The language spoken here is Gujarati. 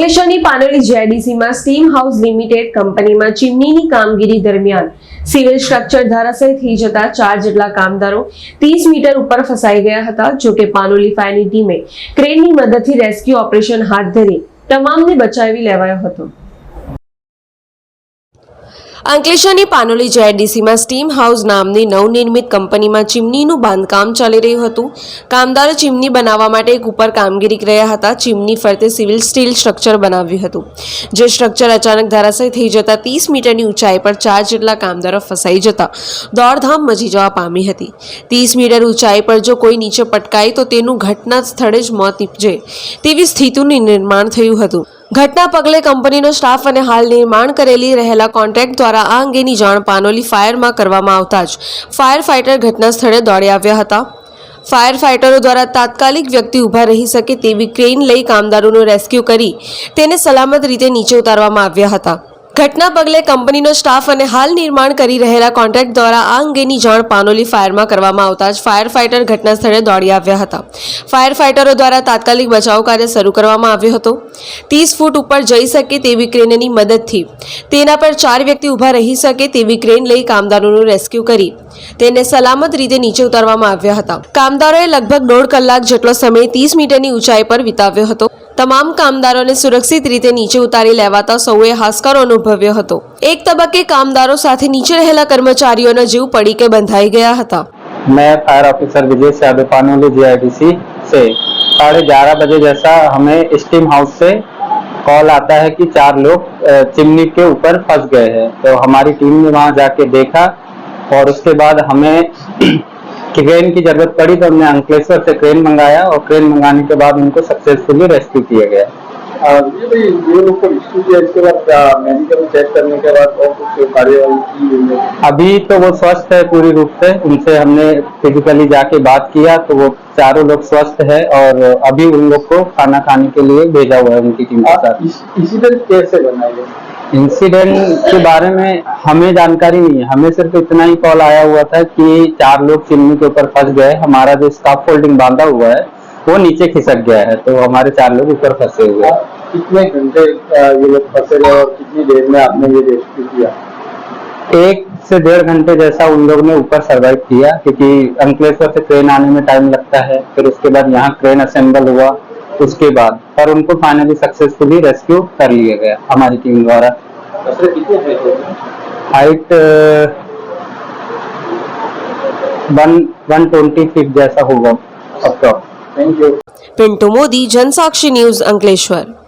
અંકલેશ્વરની પાનોલી જેડીસીમાં સ્ટીમ હાઉસ લિમિટેડ કંપનીમાં ચીમનીની કામગીરી દરમિયાન સિવિલ સ્ટ્રક્ચર ધરાશય થઈ જતા ચાર જેટલા કામદારો ત્રીસ મીટર ઉપર ફસાઈ ગયા હતા જોકે પાનોલી ફાયરની ટીમે ક્રેનની મદદથી રેસ્ક્યુ ઓપરેશન હાથ ધરી તમામને બચાવી લેવાયો હતો અંકલેશ્વરની પાનોલી જેડીસીમાં સ્ટીમ હાઉસ નામની નવનિર્મિત કંપનીમાં ચીમનીનું બાંધકામ ચાલી રહ્યું હતું કામદારો ચીમની બનાવવા માટે એક ઉપર કામગીરી રહ્યા હતા ચીમની ફરતે સિવિલ સ્ટીલ સ્ટ્રક્ચર બનાવ્યું હતું જે સ્ટ્રક્ચર અચાનક ધરાશય થઈ જતા ત્રીસ મીટરની ઊંચાઈ પર ચાર જેટલા કામદારો ફસાઈ જતા દોડધામ મચી જવા પામી હતી ત્રીસ મીટર ઊંચાઈ પર જો કોઈ નીચે પટકાય તો તેનું ઘટના સ્થળે જ મોત નીપજે તેવી સ્થિતિનું નિર્માણ થયું હતું ઘટના પગલે કંપનીનો સ્ટાફ અને હાલ નિર્માણ કરેલી રહેલા કોન્ટ્રાક્ટ દ્વારા આ અંગેની જાણ પાનોલી ફાયરમાં કરવામાં આવતા જ ફાયર ફાઇટર ઘટના સ્થળે દોડી આવ્યા હતા ફાયર ફાઇટરો દ્વારા તાત્કાલિક વ્યક્તિ ઊભા રહી શકે તેવી ક્રેન લઈ કામદારોનું રેસ્ક્યુ કરી તેને સલામત રીતે નીચે ઉતારવામાં આવ્યા હતા ઘટના પગલે કંપનીનો સ્ટાફ અને હાલ નિર્માણ કરી રહેલા કોન્ટ્રાક્ટ દ્વારા આ અંગેની જાણ પાનોલી ફાયરમાં કરવામાં આવતા જ ફાયર ફાઇટર ઘટના સ્થળે દોડી આવ્યા હતા ફાયર ફાઇટરો દ્વારા તાત્કાલિક બચાવ કાર્ય શરૂ કરવામાં આવ્યો હતો ત્રીસ ફૂટ ઉપર જઈ શકે તેવી ક્રેનની મદદથી તેના પર ચાર વ્યક્તિ ઊભા રહી શકે તેવી ક્રેન લઈ કામદારોનું રેસ્ક્યુ કરી તેને સલામત રીતે નીચે ઉતારવામાં આવ્યા હતા કામદારોએ લગભગ દોઢ કલાક જેટલો સમય ત્રીસ મીટરની ઊંચાઈ પર વિતાવ્યો હતો તમામ કામદારોને સુરક્ષિત રીતે નીચે ઉતારી લેવાતા સૌએ હાસકાર અનુભવ્યો હતો એક તબક્કે કામદારો સાથે નીચે રહેલા કર્મચારીઓના જીવ પડી કે બંધાઈ ગયા હતા મે ફાયર ઓફિસર વિજય સાદેપાનનોલી જીઆઈડીસી સે 11:30 બજે જસા અમને સ્ટીમ હાઉસ સે કોલ આતા હે કે ચાર લોક ચીમની કે ઉપર फस ગયા હે તો અમારી ટીમ મેં વહા જાકે દેખા ઓર ઉસકે બાદ હમે क्रेन की जरूरत पड़ी तो हमने अंकलेश्वर से क्रेन मंगाया और क्रेन मंगाने के बाद उनको सक्सेसफुली रेस्क्यू किया गया हाँ, अभी तो वो स्वस्थ है पूरी रूप से उनसे हमने फिजिकली जाके बात किया तो वो चारों लोग स्वस्थ है और अभी उन लोग को खाना खाने के लिए भेजा हुआ है उनकी टीम के हाँ, साथ इस, इसी तरह कैसे बनाए इंसिडेंट के बारे में हमें जानकारी नहीं है हमें सिर्फ इतना ही कॉल आया हुआ था कि चार लोग चिमनी के ऊपर फंस गए हमारा जो स्टाफ फोल्डिंग बांधा हुआ है वो नीचे खिसक गया है तो हमारे चार लोग ऊपर फंसे हुए हैं कितने घंटे ये लोग फंसे गए और कितनी देर में आपने ये रेस्क्यू किया एक से डेढ़ घंटे जैसा उन लोग ने ऊपर सर्वाइव किया क्योंकि अंकलेश्वर से ट्रेन आने में टाइम लगता है फिर उसके बाद यहाँ ट्रेन असेंबल हुआ उसके बाद और उनको फाइनली सक्सेसफुली रेस्क्यू कर लिया गया हमारी टीम द्वारा height one one twenty feet जैसा होगा approx thank you Pintu Modi Jansakshi news Ankleshwar